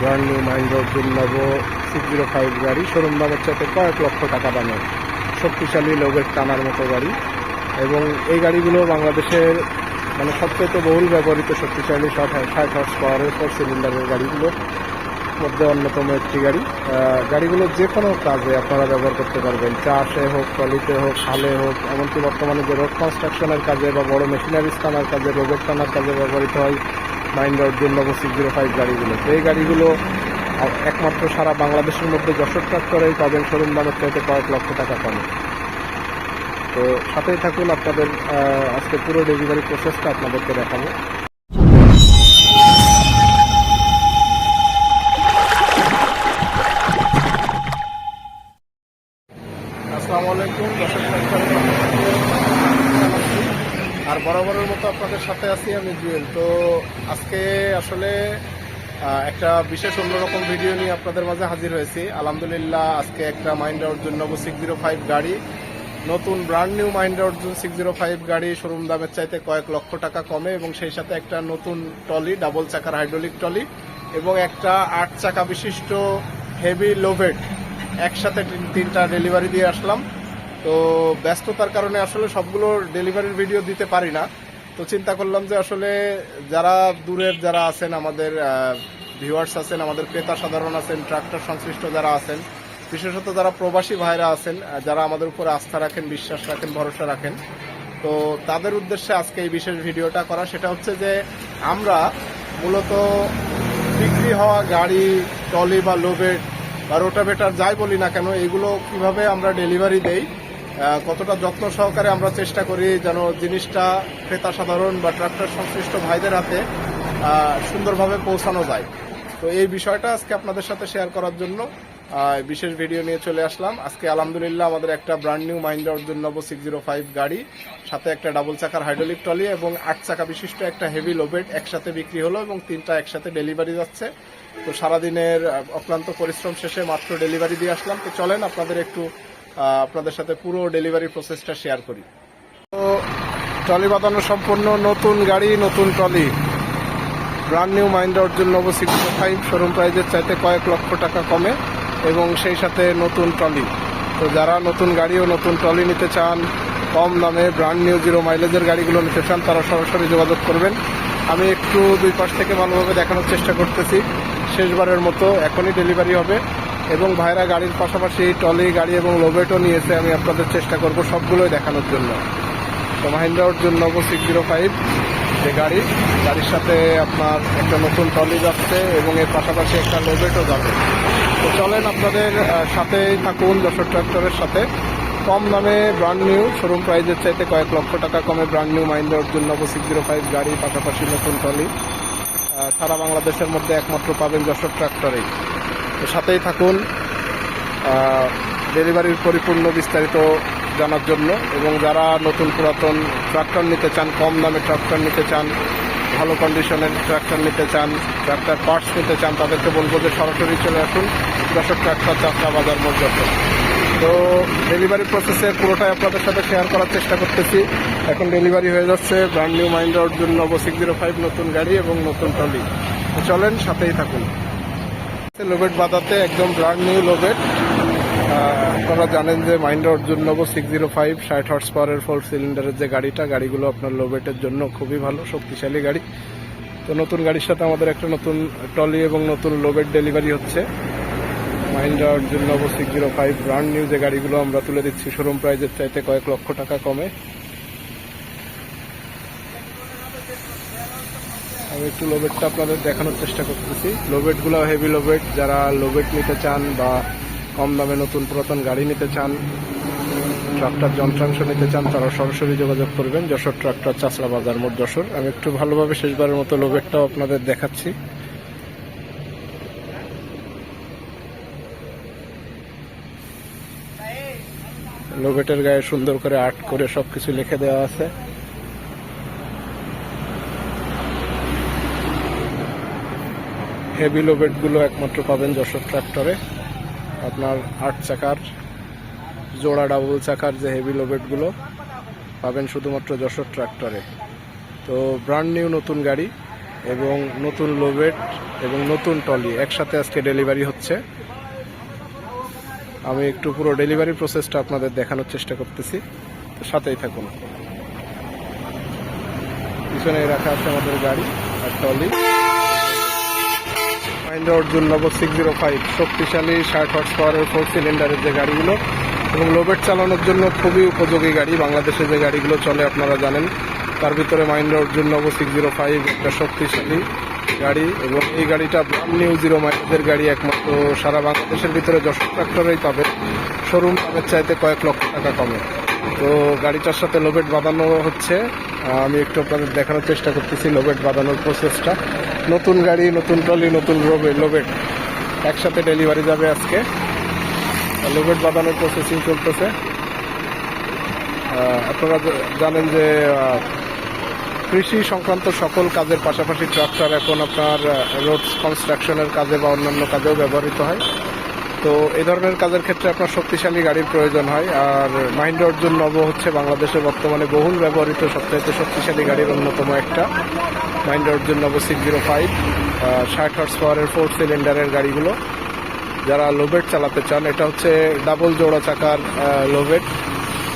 Brand new Mahindra দুর্লভ six zero five গাড়ি, showroom দামের চাইতে কয়েক লক্ষ টাকা দামের। শক্তিশালী লোকের টানার মতো গাড়ি। এবং এই গাড়িগুলো বাংলাদেশের মানে সবচেয়ে বহুল ব্যবহৃত শক্তিশালী ষাট ষাট হর্স পাওয়ারের ফোর সিলিন্ডারের গাড়িগুলোর মধ্যে অন্যতম একটি গাড়ি। গাড়িগুলো যে কোনো কাজে আপনারা ব্যবহার করতে পারবেন। চাষে হোক টলিতে হোক, খালে হোক, এমনকি বর্তমানে যে রোড কনস্ট্রাকশনের কাজে বা বড় মেশিনারি টানার কাজে রোবট টানার কাজে ব্যবহৃত হয় মাইন্ডার দুর্লভ সিক্স জিরো ফাইভ গাড়িগুলো। তো এই গাড়িগুলো একমাত্র সারা বাংলাদেশের মধ্যে যশোর ট্রাক্টরেই পাবেন শোরুম দামের চাইতে কয়েক লক্ষ টাকা কমে। তো সাথেই থাকুন, আপনাদের আজকে পুরো ডেলিভারি প্রসেসটা আপনাদেরকে দেখাবো। আর বরাবরের মতো আপনাদের সাথে আছি আমি জুয়েল। তো আজকে আসলে একটা বিশেষ অন্যরকম ভিডিও নিয়ে আপনাদের মাঝে হাজির হয়েছি। আলহামদুলিল্লাহ, আজকে একটা মাইন্ড অর্জুন নব সিক্স জিরো ফাইভ গাড়ি। নতুন brand new Mahindra Arjun six zero five গাড়ি শোরুম দামের চাইতে কয়েক লক্ষ টাকা কমে এবং সেই সাথে একটা নতুন টলি ডাবল চাকার হাইড্রোলিক টলি এবং একটা আট চাকা বিশিষ্ট হেভি লোভেট একসাথে তিন- তিনটা ডেলিভারি দিয়ে আসলাম। তো ব্যস্ততার কারণে আসলে সবগুলো ডেলিভারির ভিডিও দিতে পারি না। তো চিন্তা করলাম যে আসলে যারা দূরের যারা আছেন, আমাদের ভিউয়ার্স আছেন, আমাদের ক্রেতা সাধারণ আছেন, ট্রাক্টর সংশ্লিষ্ট যারা আছেন, বিশেষত যারা প্রবাসী ভাইরা আছেন যারা আমাদের উপরে আস্থা রাখেন, বিশ্বাস রাখেন, ভরসা রাখেন, তো তাদের উদ্দেশ্যে আজকে এই বিশেষ ভিডিওটা করা। সেটা হচ্ছে যে আমরা মূলত বিক্রি হওয়া গাড়ি টলি বা লোবেট বা রোটাভেটার যাই বলি না কেন, এগুলো কীভাবে আমরা ডেলিভারি দেই কতটা যত্ন সহকারে আমরা চেষ্টা করি যেন জিনিসটা ক্রেতা সাধারণ বা ট্রাক্টর সংশ্লিষ্ট ভাইদের হাতে সুন্দরভাবে পৌঁছানো যায়। তো এই বিষয়টা আজকে আপনাদের সাথে শেয়ার করার জন্য বিশেষ ভিডিও নিয়ে চলে আসলাম। আজকে আলহামদুলিল্লাহ আমাদের একটা ব্র্যান্ড নিউ মাইন্ডা অর্জুন নব সিক্স জিরো ফাইভ গাড়ি, সাথে একটা ডাবল চাকার হাইড্রোলিক ট্রলি এবং আট চাকা বিশিষ্ট একটা হেভি লোবেট একসাথে বিক্রি হলো এবং তিনটা একসাথে ডেলিভারি যাচ্ছে। তো সারাদিনের অক্লান্ত পরিশ্রম শেষে মাত্র ডেলিভারি দিয়ে আসলাম। তো চলেন আপনাদের একটু আপনাদের সাথে পুরো ডেলিভারি প্রসেসটা শেয়ার করি। তো ট্রলি বাঁধানো সম্পূর্ণ, নতুন গাড়ি, নতুন trolley. Brand new Mahindra Arjun Novo six five showroom প্রাইজের চাইতে কয়েক লক্ষ টাকা কমে এবং সেই সাথে নতুন ট্রলি। তো যারা নতুন গাড়ি ও নতুন ট্রলি নিতে চান, কম দামে ব্র্যান্ড নিউ জিরো মাইলেজের গাড়িগুলো নিতে চান, তারা সরাসরি যোগাযোগ করবেন। আমি একটু দুই পাশ থেকে ভালোভাবে দেখানোর চেষ্টা করতেছি। শেষবারের মতো এখনই ডেলিভারি হবে। এবং ভাইরা গাড়ির পাশাপাশি ট্রলি গাড়ি এবং লোবেটও নিয়েছে আমি আপনাদের চেষ্টা করব সবগুলোই দেখানোর জন্য। তো মাহিন্দ্রা অর্জুন নব সিক্স জিরো ফাইভ যে গাড়ি গাড়ির সাথে আপনার একটা নতুন ট্রলি যাচ্ছে এবং এর পাশাপাশি একটা লোবেটও যাবে। তো চলেন আপনাদের সাথেই থাকুন যশোর ট্রাক্টরের সাথে। কম দামে ব্র্যান্ড নিউ শোরুম প্রাইজের চাইতে কয়েক লক্ষ টাকা কমে ব্র্যান্ড নিউ মাইন্দ্রা অর্জুন নব সিক্স জিরো ফাইভ গাড়ি পাশাপাশি নতুন আহ, সারা বাংলাদেশের মধ্যে একমাত্র পাবেন যশোর ট্রাক্টরেই। তো সাথেই থাকুন ডেলিভারির পরিপূর্ণ বিস্তারিত জানার জন্য এবং যারা নতুন পুরাতন ট্রাক্টর নিতে চান, কম দামে ট্রাক্টর নিতে চান, ভালো কন্ডিশনের ট্রাক্টর নিতে চান, ট্রাক্টর পার্টস নিতে চান, তাদেরকে বলব যে সরাসরি চলে আসুন দশক ট্রাক্টর যাত্রা বাজার যশোর তো ডেলিভারি প্রসেসের পুরোটাই আপনাদের সাথে শেয়ার করার চেষ্টা করতেছি। এখন ডেলিভারি হয়ে যাচ্ছে ব্র্যান্ড নিউ মাইন্ডার জন্য নব সিক্স জিরো ফাইভ নতুন গাড়ি এবং নতুন ট্রলি চলেন, সাথেই থাকুন। লোবেট বাদাতে একদম ব্র্যান্ড নিউ লোবেট আপনারা জানেন যে Mahindra Arjun Novo six zero five ষাট হর্স পাওয়ারের ফোর সিলিন্ডারের যে গাড়িটা, গাড়িগুলো আপনার লোবেটের জন্য খুবই ভালো, শক্তিশালী গাড়ি। তো নতুন গাড়ির সাথে আমাদের একটা নতুন ট্রলি এবং নতুন লোবেট ডেলিভারি হচ্ছে। Mahindra Arjun Novo six zero five brand new যে গাড়িগুলো আমরা তুলে দিচ্ছি শোরুম প্রাইজের চাইতে কয়েক লক্ষ টাকা কমে। আমি একটু লোবেটটা আপনাদের দেখানোর চেষ্টা করতেছি। লোবেটগুলো হেভি লোবেট যারা লোবেট নিতে চান বা কম দামে নতুন পুরাতন গাড়ি নিতে চান, ট্রাক্টর, যন্ত্রাংশ নিতে চান, তারা সরাসরি যোগাযোগ করবেন। যশোর ট্রাক্টর চাষড়া বাজার, মোট যশোর। আমি একটু ভালোভাবে শেষবারের মতো লোবেটটাও আপনাদের দেখাচ্ছি। লোবেটের গায়ে সুন্দর করে আর্ট করে সবকিছু লিখে দেওয়া আছে। হেভি লোবেটগুলো একমাত্র পাবেন যশোর ট্র্যাক্টরে আপনার আট চাকার, জোড়া ডাবল চাকার যে হেভি লোবেটগুলো পাবেন শুধুমাত্র যশোর ট্র্যাক্টরে তো ব্র্যান্ড নিউ নতুন গাড়ি এবং নতুন লোবেট এবং নতুন টলি একসাথে আজকে ডেলিভারি হচ্ছে। আমি একটু পুরো ডেলিভারি প্রসেসটা আপনাদের দেখানোর চেষ্টা করতেছি। তো সাথেই থাকুন। পিছনে রাখা আছে আমাদের গাড়ি আর টলি মাহিন্দ্রা অর্জুন নগর সিক্স জিরো ফাইভ শক্তিশালী ষাট হর্স পাওয়ারের ফোর সিলিন্ডারের যে গাড়িগুলো এবং লোবেট চালানোর জন্য খুবই উপযোগী গাড়ি। বাংলাদেশে যে গাড়িগুলো চলে, আপনারা জানেন। তার ভিতরে মাহিন্দ্রা অর্জুন নগর সিক্স জিরো ফাইভ একটা শক্তিশালী গাড়ি এবং এই গাড়িটা ব্রান্ড নিউ জিরো মাইলেজের গাড়ি একমাত্র। সারা বাংলাদেশের ভিতরে যশোর ট্রাক্টরেই পাবে শোরুম দামের চাইতে কয়েক লক্ষ টাকা কমে। তো গাড়িটার সাথে লোবেট বাঁধানো হচ্ছে। আমি একটু আপনাদের দেখানোর চেষ্টা করতেছি লোবেট বাঁধানোর প্রসেসটা নতুন গাড়ি, নতুন ট্রলি, নতুন লোবে লোবেট একসাথে ডেলিভারি যাবে আজকে। লোবেট বাঁধানোর প্রসেসিং চলতেছে। আপনারা জানেন যে কৃষি সংক্রান্ত সকল কাজের পাশাপাশি ট্রাক্টর এখন আপনার রোড কনস্ট্রাকশনের কাজে বা অন্যান্য কাজেও ব্যবহৃত হয়। তো এই ধরনের কাজের ক্ষেত্রে আপনার শক্তিশালী গাড়ির প্রয়োজন হয়। আর মাহিন্দ্রা অর্জুন নব হচ্ছে বাংলাদেশে বর্তমানে বহুল ব্যবহৃত সবচাইতে শক্তিশালী গাড়ির অন্যতম একটা। Mahindra Arjun Novo six zero five ষাট হর্স পাওয়ারের ফোর সিলিন্ডারের গাড়িগুলো। যারা লোবেট চালাতে চান, এটা হচ্ছে ডাবল জোড়া চাকার লোভেট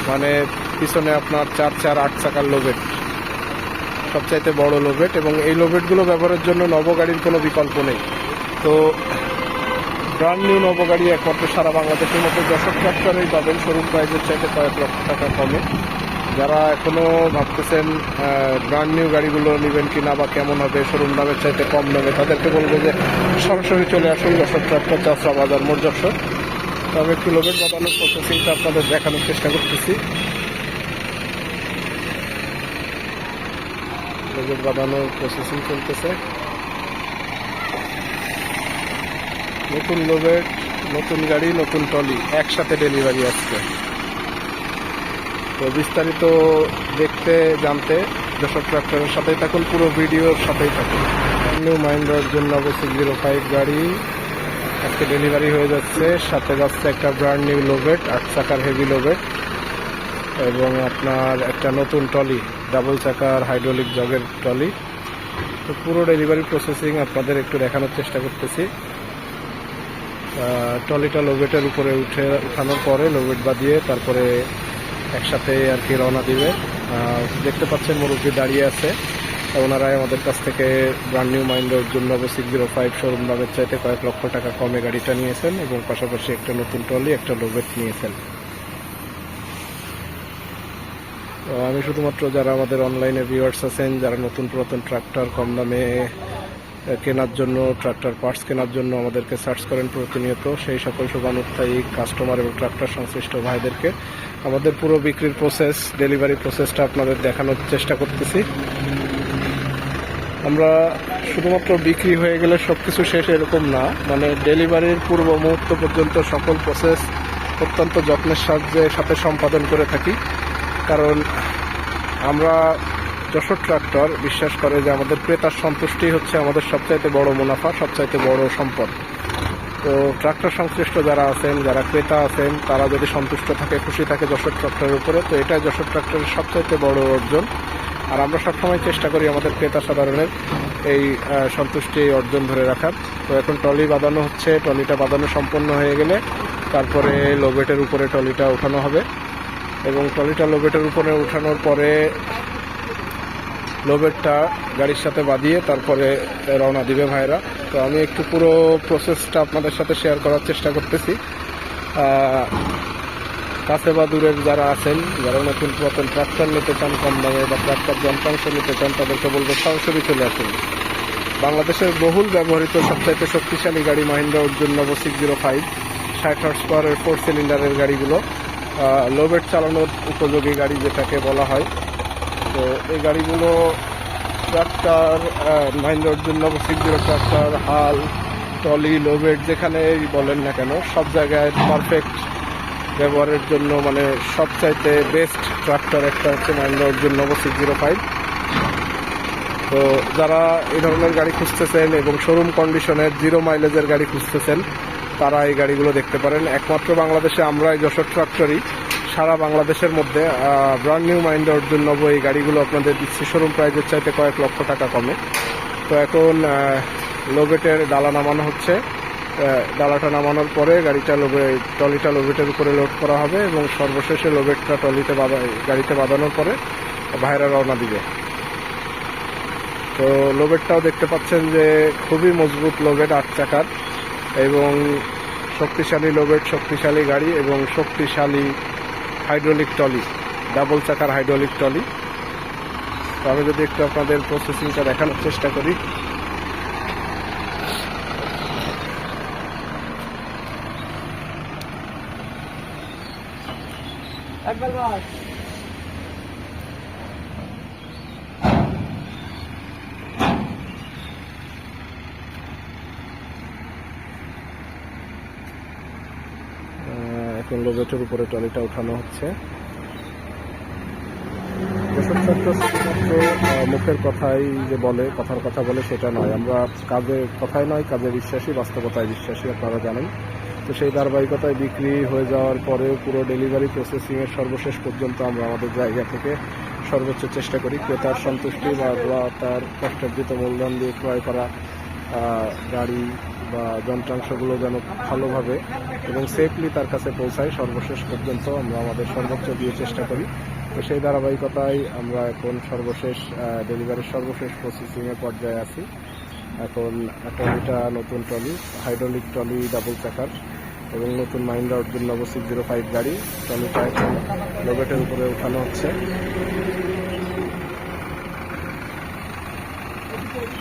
মানে পিছনে আপনার চার চার, আট চাকার লোবেট সবচাইতে বড় লোবেট এবং এই লোবেটগুলো ব্যবহারের জন্য নব গাড়ির কোনো বিকল্প নেই। তো ব্রান্ড নিউ নব গাড়ি একমাত্র সারা বাংলাদেশের মধ্যে যশোর ট্রাক্টরেই পাবেন শোরুম প্রাইজের চাইতে কয়েক লক্ষ টাকা কমে। যারা এখনও ভাবতেছেন ব্রান্ড নিউ গাড়িগুলো নেবেন কিনা বা কেমন হবে, শোরুম দামের চাইতে কম নেবে, তাদেরকে বলব যে সরাসরি চলে আসুন যশোর ট্রাক্টর চাষরা বাজার মোট যশোর। তো একটু লোবেট বাঁধানোর প্রসেসিংটা আপনাদের দেখানোর চেষ্টা করতেছি। লোবেট বাঁধানোর প্রসেসিং চলতেছে। নতুন লোবেট নতুন গাড়ি, নতুন টলি একসাথে ডেলিভারি আসছে তো বিস্তারিত দেখতে, জানতে যশোর ট্রাক্টরের সাথেই থাকুন, পুরো ভিডিওর সাথেই থাকুন। নিউ মাইন্ডার জন্য অবশ্যই জিরো ফাইভ গাড়ি আজকে ডেলিভারি হয়ে যাচ্ছে। সাথে যাচ্ছে একটা ব্র্যান্ড নিউ লোভেট আট চাকার হেভি লোভেট এবং আপনার একটা নতুন টলি ডাবল চাকার হাইড্রোলিক জগের টলি তো পুরো ডেলিভারি প্রসেসিং আপনাদের একটু দেখানোর চেষ্টা করতেছি। আহ, ট্রলিটা লোবেটের উপরে উঠে উঠানোর পরে লোবেট বাঁধিয়ে তারপরে একসাথে আর কি রওনা দিবে। দেখতে পাচ্ছেন মুরব্বী দাঁড়িয়ে আছে। ওনারাই আমাদের কাছ থেকে ব্রান্ড নিউ মাইন্ডের জন্য সিক্স জিরো ফাইভ শোরুম দামের চাইতে কয়েক লক্ষ টাকা কমে গাড়িটা নিয়েছেন এবং পাশাপাশি একটা নতুন ট্রলি একটা লোভেট নিয়েছেন। আমি শুধুমাত্র যারা আমাদের অনলাইনে ভিউয়ার্স আছেন যারা নতুন পুরাতন ট্রাক্টর কম দামে কেনার জন্য ট্রাক্টর পার্টস কেনার জন্য আমাদেরকে সার্চ করেন প্রতিনিয়ত। সেই সকল শুভানুত্থায়ী কাস্টমার এবং ট্রাক্টর সংশ্লিষ্ট ভাইদেরকে আমাদের পুরো বিক্রির প্রসেস ডেলিভারি প্রসেসটা আপনাদের দেখানোর চেষ্টা করতেছি। আমরা শুধুমাত্র বিক্রি হয়ে গেলে সব কিছু শেষ এরকম না মানে ডেলিভারির পূর্ব মুহূর্ত পর্যন্ত সকল প্রসেস অত্যন্ত যত্নের সাহায্যে সাথে সম্পাদন করে থাকি। কারণ আমরা যশোর ট্রাক্টর বিশ্বাস করে যে আমাদের ক্রেতার সন্তুষ্টি হচ্ছে আমাদের সবচাইতে বড় মুনাফা, সবচাইতে বড় সম্পদ। তো ট্রাক্টর সংশ্লিষ্ট যারা আছেন, যারা ক্রেতা আছেন, তারা যদি সন্তুষ্ট থাকে, খুশি থাকে যশোর ট্রাক্টরের উপরে, তো এটাই যশোর ট্রাক্টরের সবচাইতে বড় অর্জন। আর আমরা সবসময় চেষ্টা করি আমাদের ক্রেতা সাধারণের এই সন্তুষ্টি অর্জন ধরে রাখার। তো এখন টলি বাঁধানো হচ্ছে টলিটা বাঁধানো সম্পন্ন হয়ে গেলে তারপরে লোবেটের উপরে টলিটা উঠানো হবে। এবং টলিটা লোবেটের উপরে উঠানোর পরে লোবেটটা গাড়ির সাথে বাঁধিয়ে তারপরে রওনা দিবে ভাইরা। তো আমি একটু পুরো প্রসেসটা আপনাদের সাথে শেয়ার করার চেষ্টা করতেছি। কাছে বা দূরের যারা আছেন, যারা নতুন পুরাতন ট্রাক্টর নিতে চান কম দামে বা ট্রাক্টর যন্ত্রাংশ নিতে চান, তাদেরকে বলব সরাসরি চলে আসুন। বাংলাদেশের বহুল ব্যবহৃত, সবচাইতে শক্তিশালী গাড়ি Mahindra Arjun Novo six zero five ষাট হর্স পাওয়ারের ফোর সিলিন্ডারের গাড়িগুলো। লোবেট চালানোর উপযোগী গাড়ি যেটাকে বলা হয়। তো এই গাড়িগুলো tractor Mahindra Arjun Novo six zero tractor, হাল টলি লোবেট যেখানেই বলেন না কেন, সব জায়গায় পারফেক্ট ব্যবহারের জন্য মানে সবচাইতে বেস্ট ট্রাক্টর একটা হচ্ছে মাহিন্দ্রা নব সিক্স জিরো ফাইভ তো যারা এই ধরনের গাড়ি খুঁজতেছেন এবং শোরুম কন্ডিশনের জিরো মাইলেজের গাড়ি খুঁজতেছেন, তারা এই গাড়িগুলো দেখতে পারেন। একমাত্র বাংলাদেশে আমরা এই যশোর ট্রাক্টরই। সারা বাংলাদেশের মধ্যে ব্র্যান্ড নিউ মাইন্ড অর্জুন নব এই গাড়িগুলো আপনাদের দিচ্ছে। শোরুম প্রাইজের চাইতে কয়েক লক্ষ টাকা কমে। তো এখন লোবেটের ডালা নামানো হচ্ছে। ডালাটা নামানোর পরে গাড়িটা লোবে ট্রলিটা লোবেটের উপরে লোড করা হবে এবং সর্বশেষে লোবেটটা ট্রলিতে বাঁধা, গাড়িতে বাঁধানোর পরে ভাইরা রওনা দিবে। তো লোবেটটাও দেখতে পাচ্ছেন যে খুবই মজবুত লোবেট আট চাকার এবং শক্তিশালী লোবেট শক্তিশালী গাড়ি এবং শক্তিশালী হাইড্রোলিক টলি ডাবল চাকার হাইড্রোলিক টলি তো আমি যদি একটু আপনাদের প্রসেসিংটা দেখানোর চেষ্টা করি। আহ, এখন লোবেটের উপরে টলিটা উঠানো হচ্ছে। শুধুমাত্র মুখের কথাই যে বলে, কথার কথা বলে সেটা নয়। আমরা কাজে কথায় নয় কাজে বিশ্বাসী, বাস্তবতায় বিশ্বাসী, আপনারা জানেন। তো সেই ধারাবাহিকতায় বিক্রি হয়ে যাওয়ার পরেও পুরো ডেলিভারি প্রসেসিংয়ের সর্বশেষ পর্যন্ত আমরা আমাদের জায়গা থেকে সর্বোচ্চ চেষ্টা করি। ক্রেতার সন্তুষ্টি বা বা তার কষ্টার্জিত মূলধন দিয়ে ক্রয় করা গাড়ি বা যন্ত্রাংশগুলো যেন ভালোভাবে এবং সেফলি তার কাছে পৌঁছায় সর্বশেষ পর্যন্ত আমরা আমাদের সর্বোচ্চ দিয়ে চেষ্টা করি। তো সেই ধারাবাহিকতায় আমরা এখন সর্বশেষ ডেলিভারির সর্বশেষ প্রসেসিংয়ের পর্যায়ে আছি। এখন ট্রলিটা নতুন ট্রলি হাইড্রোলিক ট্রলি ডাবল চাকার এবং নতুন মাইন্ডা অর্জুন নব সিক্স জিরো ফাইভ গাড়ি। ট্রলিটা এখন লোবেটের উপরে উঠানো হচ্ছে।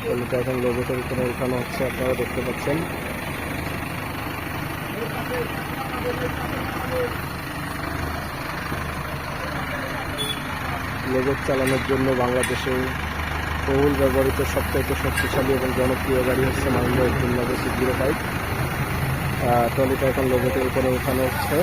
ট্রলিটা এখন লোবেটের উপরে উঠানো হচ্ছে, আপনারা দেখতে পাচ্ছেন। লোবেট চালানোর জন্য বাংলাদেশে বহুল ব্যবহৃত সবচাইতে শক্তিশালী এবং জনপ্রিয় গাড়ি হচ্ছে মাহিন্দ্রা নব সিক্স জিরো ফাইভ ট্রলিটা এখন লোবেটের উপরে উঠানো হচ্ছে।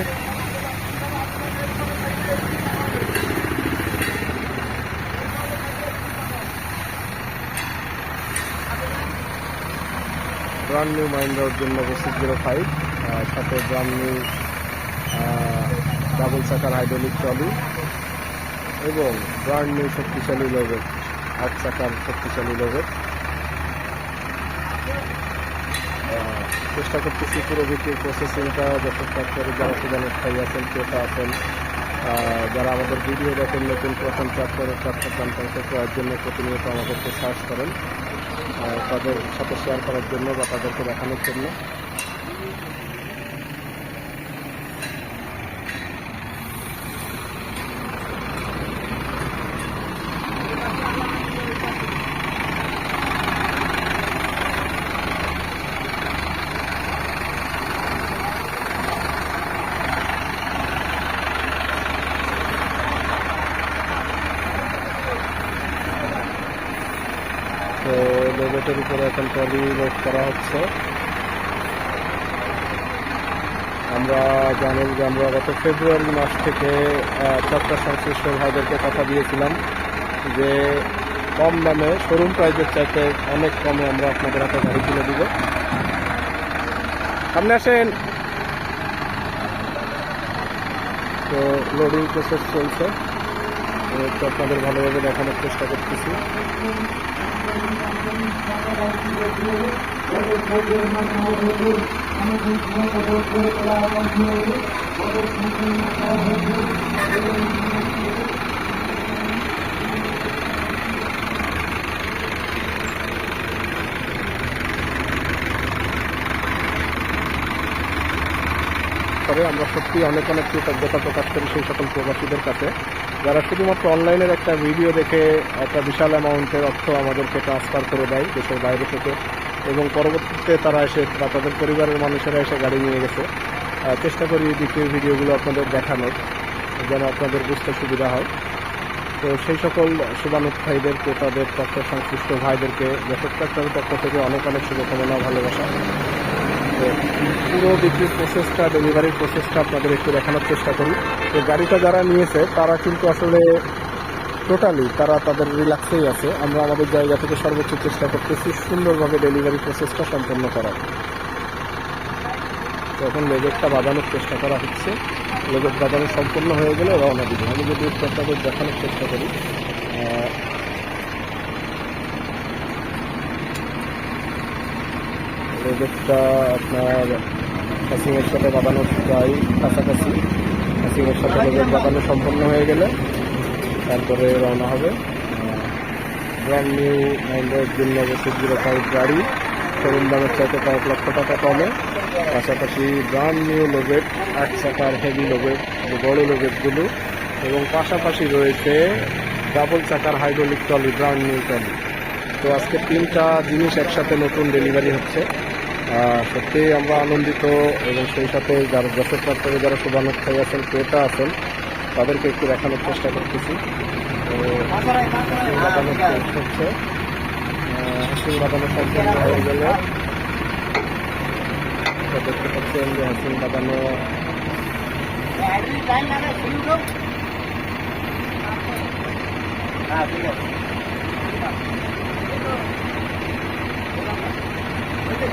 Brand new Mahindra Arjun Novo six zero five সাথে ব্রান্ড নিউ ডাবল চাকার হাইড্রোলিক ট্রলি এবং ব্রান্ড নিউ শক্তিশালী লোবেট আট চাকার শক্তিশালী আহ, চেষ্টা করতেছি পুরো বিক্রির প্রসেসিংটা যথেষ্ট করে যারা সেখানে স্থায়ী আছেন ক্রেতা আছেন যারা আমাদের ভিডিও দেখেন নতুন প্রথম ট্রাক্টরের ট্রাক্টর যন্ত্রাংশ ক্রয়ের জন্য প্রতিনিয়ত আমাদেরকে সার্চ করেন। তাদের সাথে শেয়ার করার জন্য বা তাদেরকে দেখানোর জন্য তো লোবেটের উপরে এখন ট্রলি লোড করা হচ্ছে। আমরা জানেন যে আমরা গত ফেব্রুয়ারি মাস থেকে চট্টগ্রাম সংশ্লিষ্ট ভাইদেরকে কথা দিয়েছিলাম যে কম দামে শোরুম প্রাইজের চাইতে অনেক কমে আমরা আপনাদের হাতে গাড়ি তুলে দিব। সামনে আসেন। তো লোডিং প্রসেস চলছে। আপনাদের ভালোভাবে দেখানোর চেষ্টা করতেছি। তবে আমরা সত্যি অনেক অনেক কৃতজ্ঞতা প্রকাশ করি সেই সকল প্রবাসীদের কাছে। যারা শুধুমাত্র অনলাইনের একটা ভিডিও দেখে একটা বিশাল অ্যামাউন্টের অর্থ আমাদেরকে ট্রান্সফার করে দেয় দেশের বাইরে থেকে, এবং পরবর্তীতে তারা এসে বা তাদের পরিবারের মানুষেরা এসে গাড়ি নিয়ে গেছে চেষ্টা করি বিক্রির ভিডিওগুলো আপনাদের দেখানোর, যেন আপনাদের বুঝতে সুবিধা হয়। তো সেই সকল শুভানুক ভাইদের ক্রেতাদের ট্রাক্টর সংশ্লিষ্ট ভাইদেরকে ট্রাক্টরের পক্ষ থেকে অনেক অনেক শুভকামনা ভালোবাসা। তো পুরো বিক্রির প্রসেসটা ডেলিভারির প্রসেসটা আপনাদের একটু দেখানোর চেষ্টা করি। তো গাড়িটা যারা নিয়েছে, তারা কিন্তু আসলে টোটালি তারা তাদের রিল্যাক্সেই আছে। আমরা আমাদের জায়গা থেকে সর্বোচ্চ চেষ্টা করতেছি সুন্দরভাবে ডেলিভারি প্রসেসটা সম্পন্ন করার। এখন লেগেটটা বাঁধানোর চেষ্টা করা হচ্ছে। লেগেট বাঁধানো সম্পূর্ণ হয়ে গেলে রওনা দিব। আমি যদি আপনাদের দেখানোর চেষ্টা করি রোবটটা আপনার কাসিংয়ের সাথে বাঁধানো প্রায় কাছাকাছি। কাসিংয়ের সাথে রোবট বাঁধানো সম্পন্ন হয়ে গেলে তারপরে রওনা হবে। ব্র্যান্ড নিউ অ্যান্ড্রয়েড জন্য অবশ্যই জিরো ফাইভ গাড়ি শোরুম দামের চাইতে কয়েক লক্ষ টাকা কমে। পাশাপাশি ব্র্যান্ড নিউ লোবেট আট চাকার হেভি লোবেট যে বড় লোবেটগুলো এবং পাশাপাশি রয়েছে ডাবল চাকার hydraulic trolley brand new trolley তো আজকে তিনটা জিনিস একসাথে নতুন ডেলিভারি হচ্ছে। সত্যিই আমরা আনন্দিত এবং সেই সাথে যারা যশোর প্রান্তরে যারা শুভানুষ্ঠায়ী আছেন, ক্রেতা আছেন, তাদেরকে একটু দেখানোর চেষ্টা করতেছি। তো হয়ে হাসিং বাঁধানো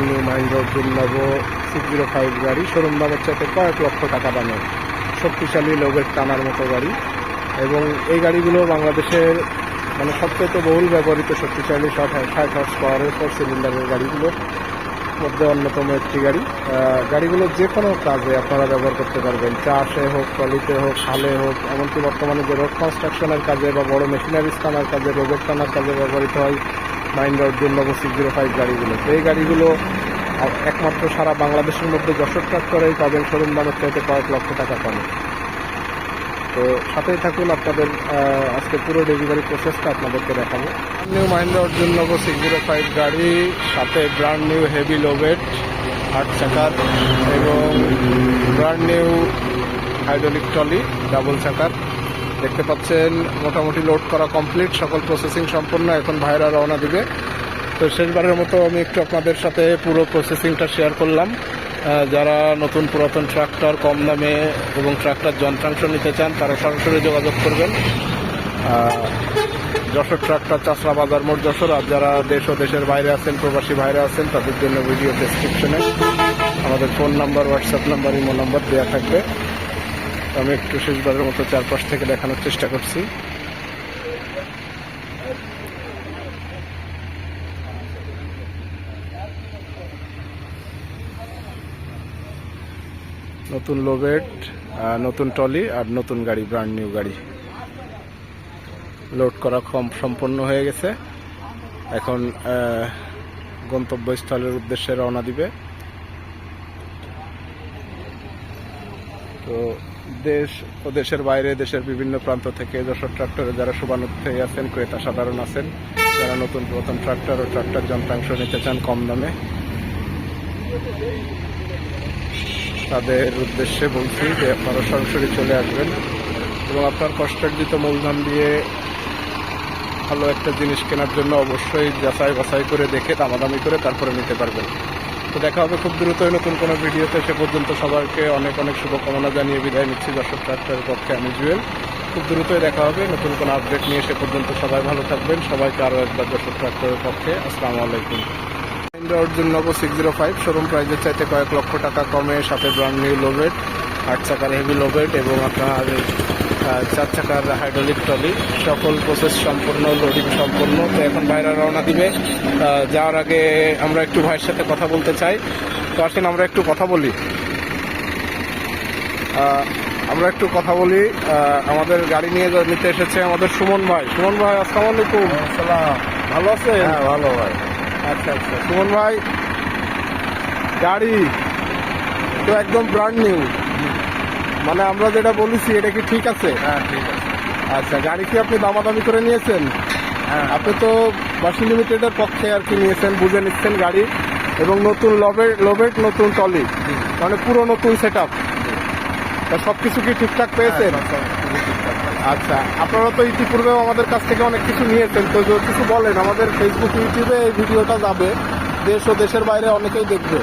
new Mahindra Novo six zero five গাড়ি। শোরুম দামের চাইতে কয়েক লক্ষ টাকা দামের। শক্তিশালী লোভের টানার মতো গাড়ি। এবং এই গাড়িগুলো বাংলাদেশের মানে সবচেয়ে বহুল ব্যবহৃত শক্তিশালী ষাট ষাট হর্স পাওয়ারের ফোর সিলিন্ডারের গাড়িগুলো। মধ্যে অন্যতম একটি গাড়ি। গাড়িগুলো যে কোনো কাজে আপনারা ব্যবহার করতে পারবেন। চাষে হোক টলিতে হোক খালে হোক, এমনকি বর্তমানে যে রোড কনস্ট্রাকশনের কাজে বা বড় মেশিনারিজ টানার কাজে রোবট টানার কাজে ব্যবহৃত হয়। মাইন্ড অর্জুন নব সিক্স জিরো ফাইভ গাড়িগুলো। এই গাড়িগুলো একমাত্র সারা বাংলাদেশের মধ্যে যশোর ট্রাক্টরেই পাবেন শোরুম দামের চাইতে কয়েক লক্ষ টাকা কমে। তো সাথেই থাকুন, আপনাদের আজকে পুরো ডেলিভারি প্রসেসটা আপনাদেরকে দেখাবো। নিউ মাহিন্দ্রা অর্জুন নব সিক্স জিরো ফাইভ গাড়ি, সাথে ব্র্যান্ড নিউ হেভি লোভেট আট চাকার এবং brand new hydraulic trolley double চাকার। দেখতে পাচ্ছেন, মোটামুটি লোড করা কমপ্লিট সকল প্রসেসিং সম্পন্ন এখন ভাইরা রওনা দিবে। তো শেষবারের মতো আমি একটু আপনাদের সাথে পুরো প্রসেসিংটা শেয়ার করলাম। যারা নতুন পুরাতন ট্রাক্টর কম দামে এবং ট্রাক্টর যন্ত্রাংশ নিতে চান, তারা সরাসরি যোগাযোগ করবেন। যশোর ট্রাক্টর চাষরা বাজার মোড় যশোর, আর যারা দেশ ও দেশের বাইরে আছেন, প্রবাসী বাইরে আছেন, তাদের জন্য ভিডিও ডেসক্রিপশনে আমাদের phone number WhatsApp number imo number দেওয়া থাকবে। আমি একটু শেষবারের মতো চারপাশ থেকে দেখানোর চেষ্টা করছি। নতুন লোবেট নতুন টলি আর নতুন গাড়ি ব্র্যান্ড নিউ গাড়ি। লোড করা সম্পন্ন হয়ে গেছে। এখন গন্তব্যস্থলের উদ্দেশ্যে রওনা দিবে তো দেশ ও দেশের বাইরে, দেশের বিভিন্ন প্রান্ত থেকে যশোর ট্রাক্টরে যারা শুভানুধ্যায়ী আছেন, ক্রেতা সাধারণ আছেন, যারা নতুন প্রথম ট্রাক্টর ও ট্রাক্টর যন্ত্রাংশ নিতে চান কম দামে। তাদের উদ্দেশ্যে বলছি যে আপনারা সরাসরি চলে আসবেন এবং আপনার কষ্টার্জিত মূলধন দিয়ে ভালো একটা জিনিস কেনার জন্য অবশ্যই যাচাই বাছাই করে দেখে দামাদামি করে তারপরে নিতে পারবেন। তো দেখা হবে খুব দ্রুতই নতুন কোনো ভিডিওতে। সে পর্যন্ত সবাইকে অনেক অনেক শুভকামনা জানিয়ে বিদায় নিচ্ছি দর্শক ট্রাক্টরের পক্ষে আমি জুয়েল। খুব দ্রুতই দেখা হবে নতুন কোনো আপডেট নিয়ে। সে পর্যন্ত সবাই ভালো থাকবেন। সবাইকে আরও একবার দর্শক ট্রাক্টরের পক্ষে আসসালামু আলাইকুম। মাহিন্দ্রা অর্জুন নব সিক্স জিরো ফাইভ শোরুম প্রাইজের চাইতে কয়েক লক্ষ টাকা কমে, সাথে ব্র্যান্ড নিউ লোভেট আট চাকার হেভি লোভেট এবং আপনার চার চাকার হাইড্রোলিক ট্রলি সকল প্রসেস সম্পূর্ণ লোডিং সম্পূর্ণ। তো এখন বাইরে রওনা দিবে। যাওয়ার আগে আমরা একটু ভাইয়ের সাথে কথা বলতে চাই। তো আসেন আমরা একটু কথা বলি। আমরা একটু কথা বলি। আমাদের গাড়ি নিয়ে নিতে এসেছে আমাদের সুমন ভাই। সুমন ভাই আসসালামু আলাইকুম। ভালো আছে হ্যাঁ ভালো ভাই। আচ্ছা আচ্ছা। সুমন ভাই গাড়ি তো একদম ব্র্যান্ড নিউ মানে আমরা যেটা বলেছি এটা কি ঠিক আছে? হ্যাঁ ঠিক আছে। আচ্ছা গাড়ি কি আপনি দামাদামি করে নিয়েছেন? হ্যাঁ। আপনি তো বাসি লিমিটেডের পক্ষে আর কি নিয়েছেন বুঝে নিচ্ছেন গাড়ি এবং নতুন লবেট লবেট নতুন টলি মানে পুরো নতুন সেট আপ সব কিছু কি ঠিকঠাক পেয়েছেন? হ্যাঁ, আছে। আচ্ছা আপনারা তো ইতিপূর্বেও আমাদের কাছ থেকে অনেক কিছু নিয়েছেন তো যদি কিছু বলেন আমাদের ফেসবুক ইউটিউবে এই ভিডিওটা যাবে দেশ ও দেশের বাইরে অনেকেই দেখবে।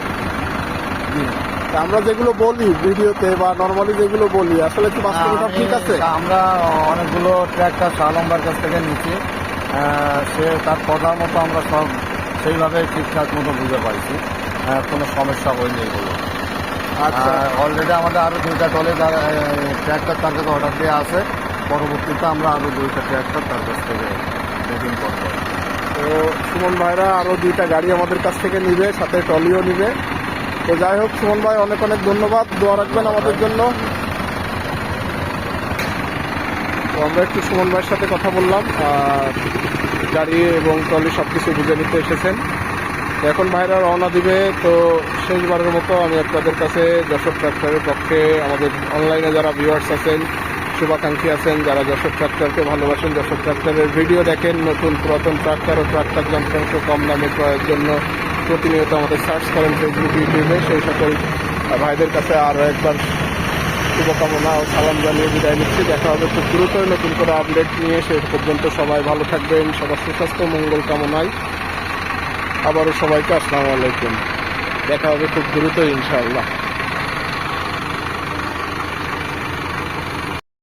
আমরা যেগুলো বলি ভিডিওতে বা নর্মালি যেগুলো বলি আসলে কি বাস্তবতা ঠিক আছে? আমরা অনেকগুলো ট্র্যাক্টর শাহলম্বার কাছ থেকে নিচ্ছি। সে তার কথা মতো আমরা সব সেইভাবে ঠিকঠাক মতো বুঝে পাইছি। কোনো সমস্যা হয়নি এগুলো। আচ্ছা। অলরেডি আমাদের আরও দুইটা টলে তার ট্র্যাক্টর তার কাছে অর্ডার দেওয়া আছে। পরবর্তীতে আমরা আরও দুইটা ট্র্যাক্টর তার কাছ থেকে বুকিং করব। তো সুমন ভাইরা আরও দুইটা গাড়ি আমাদের কাছ থেকে নিবে সাথে টলিও নিবে। তো যাই হোক, সুমন ভাই, অনেক অনেক ধন্যবাদ। দোয়া রাখবেন আমাদের জন্য। আমরা একটু সুমন ভাইয়ের সাথে কথা বললাম। আর গাড়ি এবং টলি সব কিছু বুঝে নিতে এসেছেন। এখন ভাইরা রওনা দিবে। তো শেষবারের মতো আমি আপনাদের কাছে যশোর ট্রাক্টরের পক্ষে আমাদের অনলাইনে যারা ভিউয়ার্স আছেন, শুভাকাঙ্ক্ষী আছেন, যারা যশোর ট্রাক্টরকে ভালোবাসেন, যশোর ট্রাক্টরের ভিডিও দেখেন, নতুন পুরাতন ট্রাক্টর ও ট্রাক্টর যন্ত্রাংশ কম দামে ক্রয়ের জন্য প্রতিনিয়ত আমাদের সার্চ করেন ফেসবুক ইউটিউবে সেই সকল ভাইদের কাছে আরও একবার শুভকামনা ও সালাম জানিয়ে বিদায় নিচ্ছি। দেখা হবে খুব দ্রুতই নতুন করে আপডেট নিয়ে। সে পর্যন্ত সবাই ভালো থাকবেন, সবার সুস্বাস্থ্য, মঙ্গল কামনায়। আবারও সবাইকে আসসালামু আলাইকুম। দেখা হবে খুব দ্রুতই ইনশাআল্লাহ।